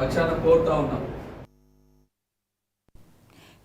పక్షాన కోరుతా ఉన్నాం.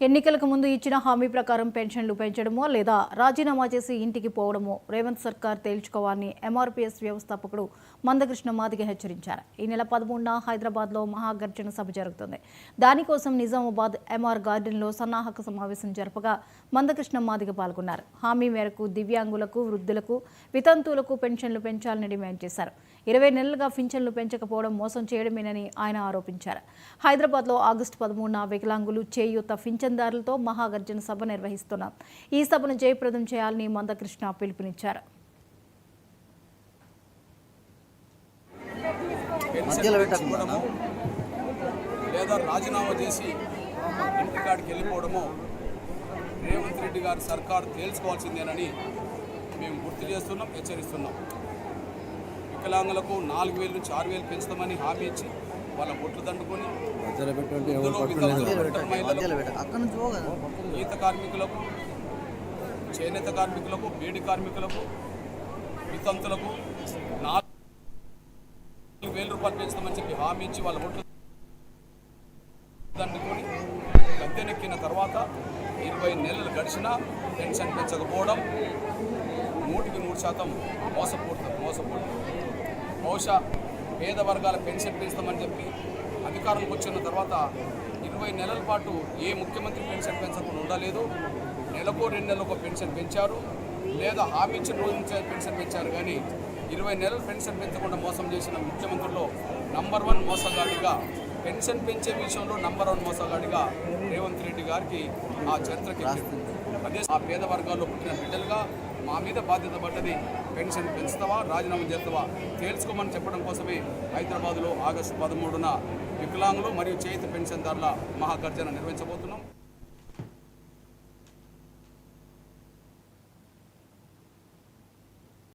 ఎన్నికలకు ముందు ఇచ్చిన హామీ ప్రకారం పెన్షన్లు పెంచడమో లేదా రాజీనామా చేసి ఇంటికి పోవడమో రేవంత్ సర్కార్ తేల్చుకోవాలని ఎంఆర్పీఎస్ వ్యవస్థాపకుడు మందకృష్ణ మాదిగ హెచ్చరించారు. ఈ నెల పదమూడున హైదరాబాద్లో మహాగర్జన సభ జరుగుతుంది. దానికోసం నిజామాబాద్ ఎంఆర్ గార్డెన్లో సన్నాహక సమావేశం జరపగా మందకృష్ణ మాదిగ పాల్గొన్నారు. హామీ మేరకు దివ్యాంగులకు వృద్ధులకు వితంతువులకు పెన్షన్లు పెంచాలని డిమాండ్ చేశారు. ఇరవై నెలలుగా పింఛన్లు పెంచకపోవడం మోసం చేయడమేనని ఆయన ఆరోపించారు. హైదరాబాద్లో ఆగస్టు పదమూడున వికలాంగులు చేయూత పింఛన్దారులతో మహాగర్జన సభ నిర్వహిస్తున్నారు ఈ సభను జయప్రదం చేయాలని మందకృష్ణ పిలుపునిచ్చారు. లేదా రాజీనామా చేసి ఇంటికాడికి వెళ్ళిపోవడము రేవంత్ రెడ్డి గారి సర్కారు తేల్చుకోవాల్సిందేనని మేము గుర్తు చేస్తున్నాం హెచ్చరిస్తున్నాం. వికలాంగులకు నాలుగు వేలు నుంచి ఆరు వేలు పెంచుతామని హామీ ఇచ్చి వాళ్ళ ఒట్లు దండుకొని ఈత కార్మికులకు చేనేత కార్మికులకు బీడి కార్మికులకు వితంతులకు నాలుగు వేల రూపాయలు పెంచుతామని చెప్పి హామీ ఇచ్చి వాళ్ళ ఓట్లు దండుకొని గద్దెనెక్కిన తర్వాత ఇరవై నెలలు గడిచినా పెన్షన్ పెంచకపోవడం నూటికి నూరు శాతం మోసపోతుంది మోసపోతుంది బహుశా పేద వర్గాల పెన్షన్ పెంచుతామని చెప్పి అధికారంలోకి వచ్చిన తర్వాత ఇరవై నెలల పాటు ఏ ముఖ్యమంత్రి పెన్షన్ పెంచకుండా ఉండలేదు. నెలకు రెండు నెలలకు పెన్షన్ పెంచారు. లేదా హామీ ఇచ్చిన రోజు నుంచి పెన్షన్ పెంచారు కానీ ఇరవై నెలలు పెన్షన్ పెంచకుండా మోసం చేసిన ముఖ్యమంత్రుల్లో నంబర్ వన్ మోసగాడిగా పెన్షన్ పెంచే విషయంలో నంబర్ వన్ మోసగాడిగా రేవంత్ రెడ్డి గారికి ఆ చరిత్రకి అదే ఆ పేద వర్గాల్లో పుట్టిన బిడ్డలుగా మా మీద బాధ్యత పడ్డది. పెన్షన్ పెంచుతావా రాజీనామా చేస్తావా? తేల్చుకోమని చెప్పడం కోసమే హైదరాబాద్లో ఆగస్టు పదమూడున వికలాంగులు మరియు చేతి పెన్షన్దారుల మహాగర్జన నిర్వహించబోతున్నాం.